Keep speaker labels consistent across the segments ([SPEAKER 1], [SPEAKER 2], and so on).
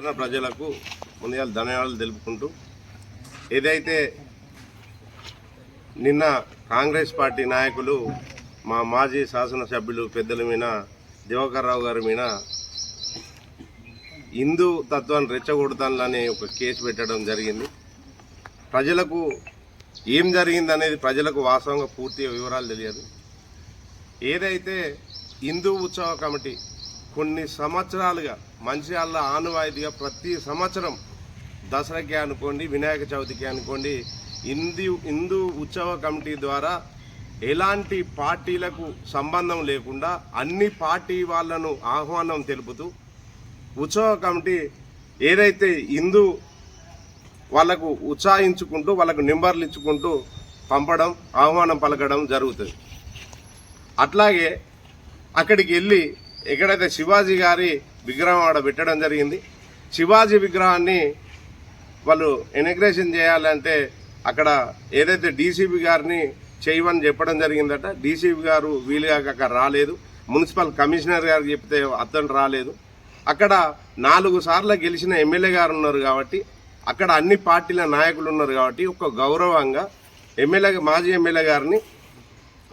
[SPEAKER 1] పట్టణ ప్రజలకు ముందుగా ధన్యవాదాలు తెలుపుకుంటూ ఏదైతే నిన్న కాంగ్రెస్ పార్టీ నాయకులు మా మాజీ శాసనసభ్యులు పెద్దల మీద దివాకర్ రావు గారి మీద హిందూ తత్వాన్ని రెచ్చగొడతానులనే ఒక కేసు పెట్టడం జరిగింది. ప్రజలకు ఏం జరిగింది అనేది ప్రజలకు వాస్తవంగా పూర్తి వివరాలు తెలియదు. ఏదైతే హిందూ ఉత్సవ కమిటీ కొన్ని సంవత్సరాలుగా మంచిర్యాల ఆనవాయితీగా ప్రతి సంవత్సరం దసరాకి అనుకోండి వినాయక చవితికి అనుకోండి హిందూ హిందూ ఉత్సవ కమిటీ ద్వారా ఎలాంటి పార్టీలకు సంబంధం లేకుండా అన్ని పార్టీ వాళ్ళను ఆహ్వానం తెలుపుతూ ఉత్సవ కమిటీ ఏదైతే హిందూ వాళ్ళకు ఉత్సాహించుకుంటూ వాళ్ళకు నెంబర్లు ఇచ్చుకుంటూ పంపడం ఆహ్వానం పలకడం జరుగుతుంది. అట్లాగే అక్కడికి వెళ్ళి ఎక్కడైతే శివాజీ గారి విగ్రహం ఆడ పెట్టడం జరిగింది శివాజీ విగ్రహాన్ని వాళ్ళు ఇనగ్రేషన్ చేయాలంటే అక్కడ ఏదైతే డీసీబీ గారిని చేయమని చెప్పడం జరిగిందట డీసీబీ గారు వీలుగా అక్కడ రాలేదు. మున్సిపల్ కమిషనర్ గారు చెప్తే అతను రాలేదు. అక్కడ నాలుగు సార్లు గెలిచిన ఎమ్మెల్యే గారు ఉన్నారు కాబట్టి అక్కడ అన్ని పార్టీల నాయకులు ఉన్నారు కాబట్టి ఒక గౌరవంగా ఎమ్మెల్యే మాజీ ఎమ్మెల్యే గారిని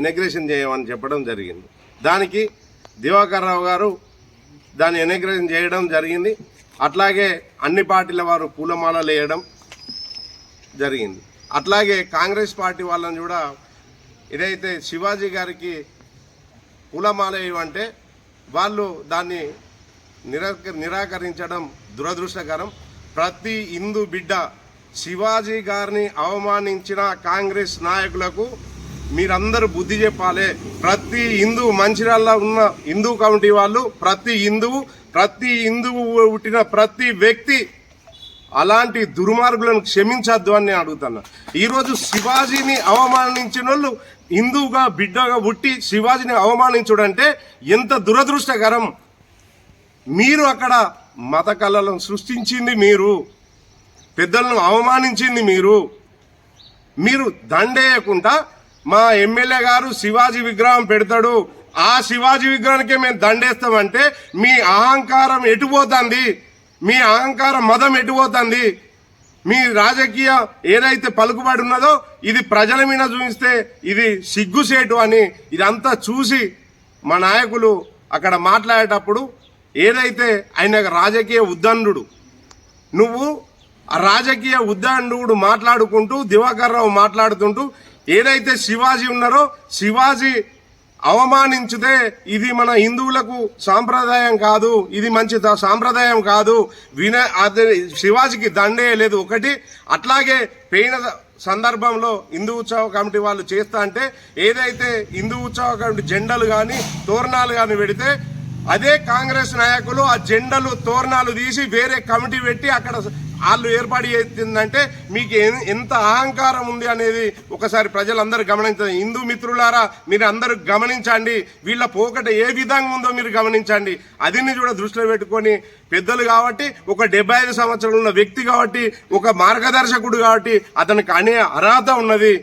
[SPEAKER 1] ఇనగ్రేషన్ చేయమని చెప్పడం జరిగింది. దానికి దివాకర్ రావు గారు దాన్ని ఎనగ్రేషన్ చేయడం జరిగింది. అట్లాగే అన్ని పార్టీల వారు పూలమాలలు వేయడం జరిగింది. అట్లాగే కాంగ్రెస్ పార్టీ వాళ్ళని కూడా ఏదైతే శివాజీ గారికి పూలమాల వేయమంటే వాళ్ళు దాన్ని నిరాక నిరాకరించడం దురదృష్టకరం. ప్రతి హిందూ బిడ్డ శివాజీ గారిని అవమానించిన కాంగ్రెస్ నాయకులకు మీరందరూ బుద్ధి చెప్పాలి. ప్రతి హిందూ మంచిర్యాలలో ఉన్న హిందూ కమిటీ వాళ్ళు ప్రతి హిందువు ప్రతి హిందువు పుట్టిన ప్రతి వ్యక్తి అలాంటి దుర్మార్గులను క్షమించద్దు అని నేను అడుగుతున్నా. ఈరోజు శివాజీని అవమానించిన వాళ్ళు హిందువుగా బిడ్డగా పుట్టి శివాజీని అవమానించుడంటే ఎంత దురదృష్టకరం. మీరు అక్కడ మత కళలను సృష్టించింది మీరు పెద్దలను అవమానించింది మీరు. మీరు దండేయకుండా మా ఎమ్మెల్యే గారు శివాజీ విగ్రహం పెడతాడు. ఆ శివాజీ విగ్రహానికే మేము దండేస్తామంటే మీ అహంకారం ఎటుపోతుంది మీ అహంకారం మదం ఎటుపోతుంది మీ రాజకీయ ఏదైతే పలుకుబడి ఉన్నదో ఇది ప్రజల మీద చూపిస్తే ఇది సిగ్గుసేటు అని ఇదంతా చూసి మా నాయకులు అక్కడ మాట్లాడేటప్పుడు ఏదైతే ఆయన రాజకీయ ఉద్దండు నువ్వు ఆ రాజకీయ ఉద్దండుడు మాట్లాడుకుంటూ దివాకర్ రావు మాట్లాడుతుంటూ ఏదైతే శివాజీ ఉన్నారో శివాజీ అవమానించితే ఇది మన హిందువులకు సాంప్రదాయం కాదు ఇది మంచి సాంప్రదాయం కాదు. విన శివాజీకి దండే లేదు ఒకటి. అట్లాగే పెయిన సందర్భంలో హిందూ ఉత్సవ కమిటీ వాళ్ళు చేస్తా అంటే ఏదైతే హిందూ ఉత్సవ కమిటీ జెండాలు కానీ తోరణాలు కానీ పెడితే అదే కాంగ్రెస్ నాయకులు ఆ జెండలు తోరణాలు తీసి వేరే కమిటీ పెట్టి అక్కడ వాళ్ళు ఏర్పాటు చేసిందంటే మీకు ఎంత అహంకారం ఉంది అనేది ఒకసారి ప్రజలందరూ గమనించండి. హిందూ మిత్రులారా మీరు అందరూ గమనించండి. వీళ్ళ పోకట ఏ విధంగా ఉందో మీరు గమనించండి. అదిని కూడా దృష్టిలో పెట్టుకొని పెద్దలు కాబట్టి ఒక డెబ్బై ఐదు సంవత్సరాలు ఉన్న వ్యక్తి కాబట్టి ఒక మార్గదర్శకుడు కాబట్టి అతనికి అనే అర్హత ఉన్నది.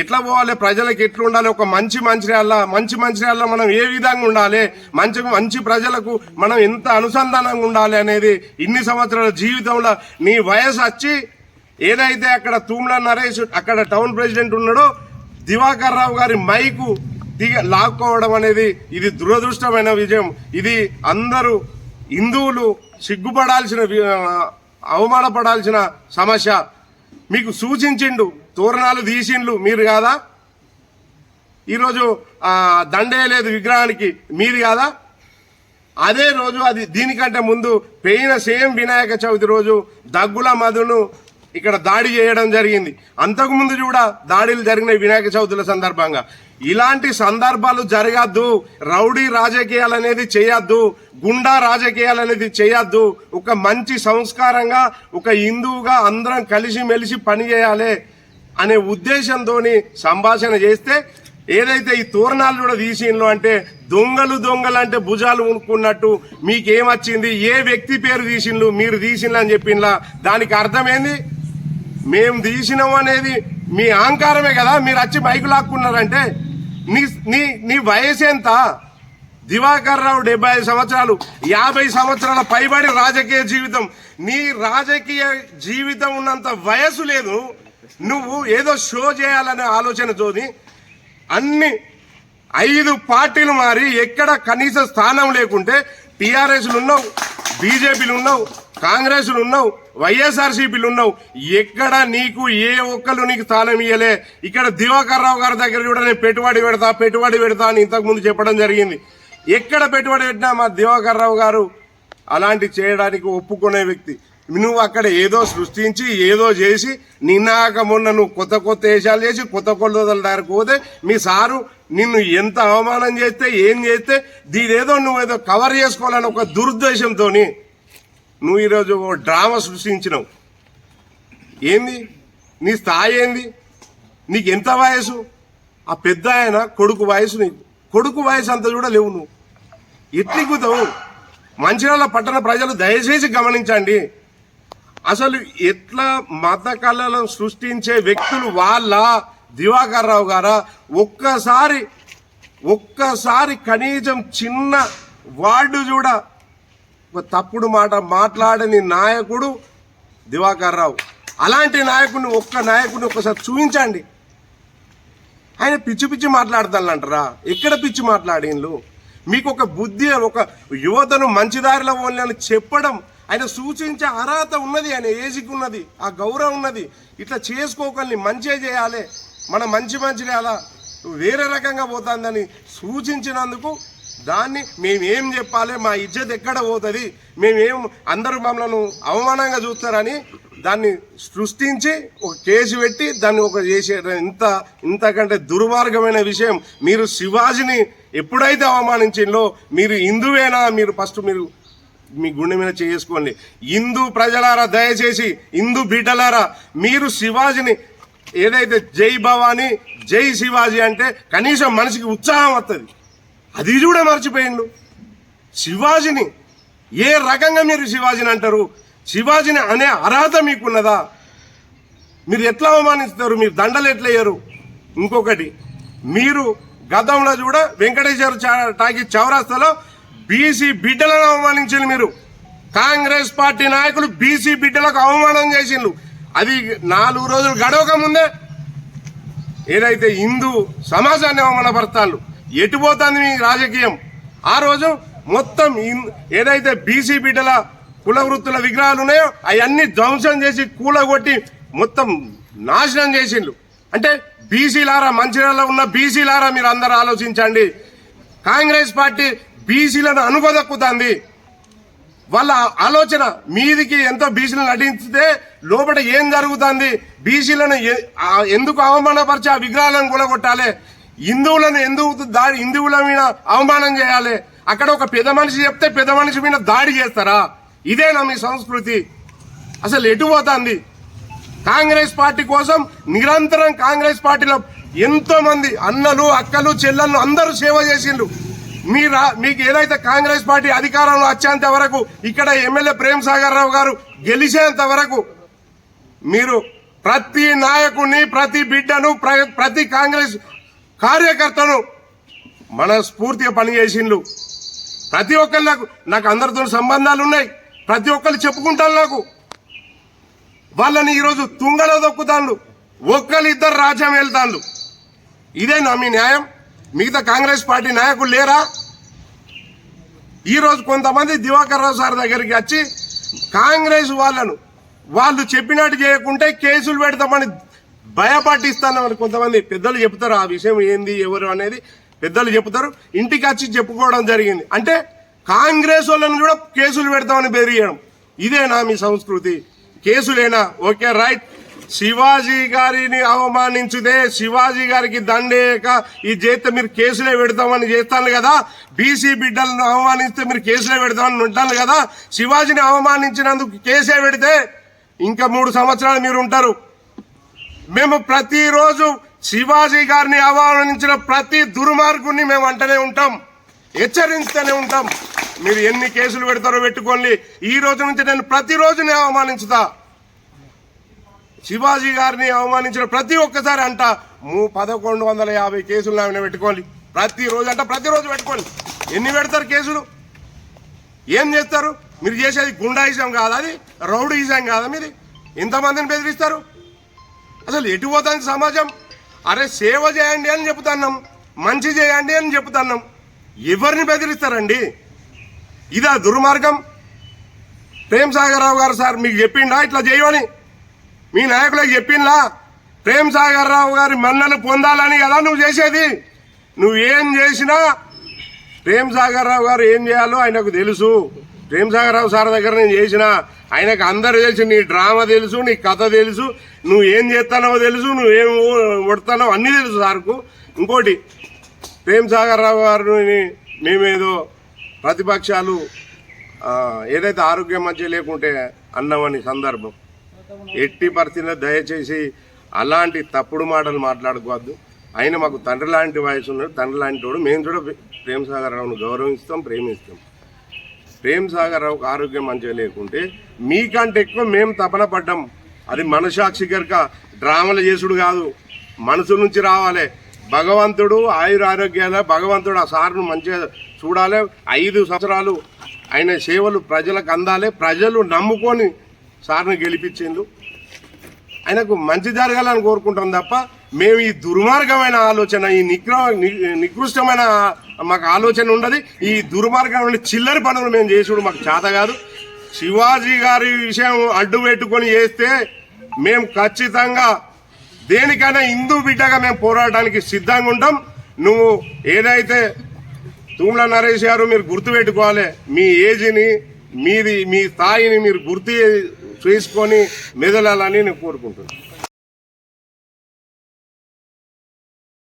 [SPEAKER 1] ఎట్లా పోవాలి? ప్రజలకు ఎట్లా ఉండాలి ఒక మంచి మంచిర్యాల మంచి మంచిర్యాల మనం ఏ విధంగా ఉండాలి? మంచి మంచి ప్రజలకు మనం ఎంత అనుసంధానంగా ఉండాలి అనేది ఇన్ని సంవత్సరాల జీవితంలో నీ వయసు వచ్చి ఏదైతే అక్కడ తూమ్ల నరేష్ అక్కడ టౌన్ ప్రెసిడెంట్ ఉన్నాడో దివాకర్ రావు గారి మైకు దిగ లాక్కోవడం అనేది ఇది దురదృష్టమైన విజయం. ఇది అందరూ హిందువులు సిగ్గుపడాల్సిన అవమానపడాల్సిన సమస్య. మీకు సూచించిండు తోరణాలు తీసిండ్లు మీరు కాదా? ఈరోజు దండే దండేయలేదు విగ్రహానికి మీది కాదా? అదే రోజు అది దీనికంటే ముందు పెయిన సేమ్ వినాయక చవితి రోజు దగ్గుల మధును ఇక్కడ దాడి చేయడం జరిగింది. అంతకుముందు కూడా దాడులు జరిగిన వినాయక చవితుల సందర్భంగా. ఇలాంటి సందర్భాలు జరగద్దు. రౌడీ రాజకీయాలు అనేది చేయొద్దు. గుండా రాజకీయాలు అనేది చేయొద్దు. ఒక మంచి సంస్కారంగా ఒక హిందువుగా అందరం కలిసి మెలిసి పని చేయాలి అనే ఉద్దేశంతో సంభాషణ చేస్తే ఏదైతే ఈ తోరణాలు కూడా తీసిండ్రు అంటే దొంగలు దొంగలు అంటే భుజాలు ఉనుక్కున్నట్టు మీకేమొచ్చింది? ఏ వ్యక్తి పేరు తీసిండ్రు? మీరు తీసిండ్రు అని చెప్పిండ్లా దానికి అర్థమేంది? మేము తీసినాం అనేది మీ అహంకారమే కదా? మీరు వచ్చి బైక్ లాక్కున్నారంటే నీ నీ నీ వయసు ఎంత? దివాకర్ రావు డెబ్బై సంవత్సరాలు యాభై సంవత్సరాల పైబడి రాజకీయ జీవితం. నీ రాజకీయ జీవితం ఉన్నంత వయసు లేదు. నువ్వు ఏదో షో చేయాలనే ఆలోచనతోని అన్ని ఐదు పార్టీలు మారి ఎక్కడ కనీస స్థానం లేకుంటే టీఆర్ఎస్లు ఉన్నావు బీజేపీలు ఉన్నావు కాంగ్రెస్లు ఉన్నావు వైఎస్ఆర్సీపీలు ఉన్నావు. ఎక్కడ నీకు ఏ ఒక్కరు నీకు స్థానం ఇయ్యలే? ఇక్కడ దివాకర్ రావు గారి దగ్గర కూడా నేను పెట్టుబడి పెడతా పెట్టుబడి పెడతా అని ఇంతకుముందు చెప్పడం జరిగింది. ఎక్కడ పెట్టుబడి పెట్టినా మా దివాకర్ రావు గారు అలాంటి చేయడానికి ఒప్పుకునే వ్యక్తి. నువ్వు అక్కడ ఏదో సృష్టించి ఏదో చేసి నిన్నాక మొన్న నువ్వు కొత్త కొత్త వేషాలు చేసి కొత్త కొలతల దారికి పోతే మీ సారు నిన్ను ఎంత అవమానం చేస్తే ఏం చేస్తే దీనేదో నువ్వు ఏదో కవర్ చేసుకోవాలని ఒక దురుద్దేశంతో నువ్వు ఈరోజు ఓ డ్రామా సృష్టించినావు. ఏంది? నీ స్థాయి ఏంది? నీకు ఎంత వయసు? ఆ పెద్ద ఆయన కొడుకు వయసు నీకు. కొడుకు వయసు అంత కూడా లేవు నువ్వు. ఎట్లిక్కుతావు మంచిర్యాల పట్టణ ప్రజలు దయచేసి గమనించండి. అసలు ఎట్లా మత కళలను సృష్టించే వ్యక్తులు వాళ్ళ దివాకర్ రావు గారా? ఒక్కసారి ఒక్కసారి కనీసం చిన్న వార్డు చూడ. ఒక తప్పుడు మాట మాట్లాడని నాయకుడు దివాకర్ రావు అలాంటి నాయకుడిని ఒక్క నాయకుడిని ఒక్కసారి చూపించండి. ఆయన పిచ్చి పిచ్చి మాట్లాడతానంటారా? ఎక్కడ పిచ్చి మాట్లాడిండ్లు? మీకు ఒక బుద్ధి ఒక యువతను మంచి దారిలో అని చెప్పడం ఆయన సూచించే అర్హత ఉన్నది ఆయన ఏజ్కి ఉన్నది ఆ గౌరవం ఉన్నది. ఇట్లా చేసుకోకల్ని మంచిగా చేయాలి. మన మంచి మంచి అలా వేరే రకంగా పోతుందని సూచించినందుకు దాన్ని మేమేం చెప్పాలి మా ఇజ్జత్ ఎక్కడ పోతుంది మేమేం అందరూ మమ్మల్ని అవమానంగా చూస్తారని దాన్ని సృష్టించి ఒక కేసు పెట్టి దాన్ని ఒక చేసే ఇంత ఇంతకంటే దుర్మార్గమైన విషయం. మీరు శివాజీని ఎప్పుడైతే అవమానించిందో మీరు హిందువేనా? మీరు ఫస్ట్ మీరు మీ గుండె మీద చేసుకోండి హిందూ ప్రజలారా దయచేసి హిందూ బిడ్డలారా మీరు శివాజీని ఏదైతే జై భవానీ జై శివాజీ అంటే కనీసం మనిషికి ఉత్సాహం వస్తుంది అది కూడా మర్చిపోయిండు. శివాజీని ఏ రకంగా మీరు శివాజీని అంటారు? శివాజీని అనే అర్హత మీకున్నదా? మీరు ఎట్లా అవమానిస్తారు? మీరు దండలు ఎట్లా వేయరు? ఇంకొకటి మీరు గతంలో కూడా వెంకటేశ్వర చా- టాకీ చౌరాస్తాలో బీసీ బిడ్డలను అవమానించారు మీరు. కాంగ్రెస్ పార్టీ నాయకులు బీసీ బిడ్డలకు అవమానం చేసిండ్రు. అది నాలుగు రోజులు గడవక ముందే ఏదైతే హిందూ సమాజాన్ని అవమానపడతాను ఎటు పోతుంది మీ రాజకీయం? ఆ రోజు మొత్తం ఏదైతే బీసీ బిడ్డల కుల వృత్తుల విగ్రహాలు ఉన్నాయో అవన్నీ ధ్వంసం చేసి కూలగొట్టి మొత్తం నాశనం చేసిండ్రు. అంటే బీసీలారా మంచిర్యాలలో ఉన్న బీసీలారా మీరు అందరూ ఆలోచించండి. కాంగ్రెస్ పార్టీ బీసీలను అనుగదక్కుతుంది వాళ్ళ ఆలోచన మీదికి ఎంతో బీసీలను నటించితే లోపల ఏం జరుగుతుంది? బీసీలను ఎందుకు అవమానపరిచి ఆ విగ్రహాలను కూలగొట్టాలి? హిందువులను ఎందుకు దాడి హిందువుల మీద అవమానం చేయాలి? అక్కడ ఒక పెద్ద మనిషి చెప్తే పెద్ద మనిషి మీద దాడి చేస్తారా? ఇదేనా మీ సంస్కృతి? అసలు ఎటు పోతుంది? కాంగ్రెస్ పార్టీ కోసం నిరంతరం కాంగ్రెస్ పార్టీలో ఎంతో మంది అన్నలు అక్కలు చెల్లెళ్ళు అందరూ సేవ చేసిండ్రు. మీరా మీకు ఏదైతే కాంగ్రెస్ పార్టీ అధికారంలో వచ్చేంత వరకు ఇక్కడ ఎమ్మెల్యే ప్రేమ్ సాగర్ రావు గారు గెలిచేంత వరకు మీరు ప్రతి నాయకుడిని ప్రతి బిడ్డను ప్ర- ప్రతి కాంగ్రెస్ కార్యకర్తను మనస్ఫూర్తిగా పనిచేసిండు ప్రతి ఒక్కరు నాకు నాకు అందరితో సంబంధాలు ఉన్నాయి. ప్రతి ఒక్కరు చెప్పుకుంటాను నాకు. వాళ్ళని ఈరోజు తుంగలో దొక్కుతాండు ఒక్కరు ఇద్దరు రాజ్యం వెళ్తాండు ఇదేనా మీ న్యాయం? మిగతా కాంగ్రెస్ పార్టీ నాయకులు లేరా? ఈరోజు కొంతమంది దివాకర్ రావు సార్ దగ్గరికి వచ్చి కాంగ్రెస్ వాళ్ళను వాళ్ళు చెప్పినట్టు చేయకుంటే కేసులు పెడతామని భయపట్టిస్తానని కొంతమంది. పెద్దలు చెప్తారు ఆ విషయం ఏంది ఎవరు? అనేది పెద్దలు చెప్తారు. ఇంటికి వచ్చి చెప్పుకోవడం జరిగింది. అంటే కాంగ్రెస్ వాళ్ళని కూడా కేసులు పెడతామని బెదిరియడం ఇదేనా మీ సంస్కృతి? కేసులేనా? Okay right. శివాజీ గారిని అవమానించుదే. శివాజీ గారికి దండేయక ఈ చేస్తే మీరు కేసులే పెడతామని చేస్తాను కదా. బీసీ బిడ్డలను అవమానిస్తే మీరు కేసులే పెడతామని ఉంటాను కదా. శివాజీని అవమానించినందుకు కేసే పెడితే ఇంకా మూడు సంవత్సరాలు మీరు ఉంటారు. మేము ప్రతిరోజు శివాజీ గారిని అవమానించిన ప్రతి దుర్మార్గుని మేము అంటనే ఉంటాం. హెచ్చరిస్తూనే ఉంటాం. మీరు ఎన్ని కేసులు పెడతారో పెట్టుకోండి. ఈ రోజు నుంచి నేను ప్రతిరోజు నేను అవమానించుతా. శివాజీ గారిని అవమానించిన ప్రతి ఒక్కసారి అంట మూ పదకొండు వందల యాభై కేసులు నా పెట్టుకోవాలి. పెట్టుకోండి ప్రతిరోజు అంట ప్రతిరోజు పెట్టుకోండి ఎన్ని పెడతారు కేసులు? ఏం చేస్తారు? మీరు చేసేది గుండాయిజం కాదా అది? రౌడీయిజం కాదా మీది? ఇంతమందిని బెదిరిస్తారు? అసలు ఎటు పోతుంది సమాజం? అరే సేవ చేయండి అని చెప్తున్నాం మంచి చేయండి అని చెప్తున్నాం ఎవరిని బెదిరిస్తారండి? ఇదా దుర్మార్గం. ప్రేమ్ సాగర్రావు గారు సార్ మీకు చెప్పిండా? ఇట్లా చేయమని? మీ నాయకులకు చెప్పిందా ప్రేమ్ సాగర్ రావు గారి మన్నను పొందాలని కదా నువ్వు చేసేది? నువ్వేం చేసినా ప్రేమ్ సాగర్ రావు గారు ఏం చేయాలో ఆయనకు తెలుసు. ప్రేమ్ సాగర్ రావు సార్ దగ్గర నేను చేసిన ఆయనకు అందరు తెలుసు నీ డ్రామా తెలుసు నీ కథ తెలుసు నువ్వు ఏం చేస్తానో తెలుసు నువ్వేం కొడతానో అన్నీ తెలుసు సార్కు. ఇంకోటి ప్రేమ్ సాగర్ రావు గారిని మేమేదో ప్రతిపక్షాలు ఏదైతే ఆరోగ్యం మంచిగా లేకుంటే అన్నామని సందర్భం. ఎట్టి పరిస్థితుల్లో దయచేసి అలాంటి తప్పుడు మాటలు మాట్లాడుకోవద్దు ఆయన మాకు తండ్రి లాంటి వయసు ఉన్నాడు తండ్రి లాంటి వాడు మేము కూడా ప్రేమ్ సాగర్ రావును గౌరవిస్తాం ప్రేమిస్తాం. ప్రేమ్ సాగర్ రావుకు ఆరోగ్యం మంచిగా లేకుంటే మీకంటే ఎక్కువ మేము తపన పడ్డాం. అది మనసాక్షి గనక డ్రామాలు చేసుడు కాదు. మనసు నుంచి రావాలి. భగవంతుడు ఆయుర ఆరోగ్యాల భగవంతుడు ఆ సార్ను మంచిగా చూడాలి. ఐదు సంవత్సరాలు ఆయన సేవలు ప్రజలకు అందాలి. ప్రజలు నమ్ముకొని సార్ను గెలిపించిండు ఆయనకు మంచి జరగాలని కోరుకుంటాం తప్ప మేము ఈ దుర్మార్గమైన ఆలోచన ఈ నిగ్ర నికృష్టమైన మాకు ఆలోచన ఉండదు. ఈ దుర్మార్గమైన చిల్లరి పనులు మేము చేసుడు మాకు చేత కాదు. శివాజీ గారి విషయం అడ్డు పెట్టుకొని చేస్తే మేము ఖచ్చితంగా దేనికైనా హిందూ బిడ్డగా మేము పోరాటానికి సిద్ధంగా ఉంటాం. నువ్వు ఏదైతే తూమ్ల నరేష్ గారు మీరు గుర్తుపెట్టుకోవాలి మీ ఏజ్ని మీది మీ స్థాయిని మీరు గుర్తు చూసుకొని మెదలాలని నేను కోరుకుంటున్నాను.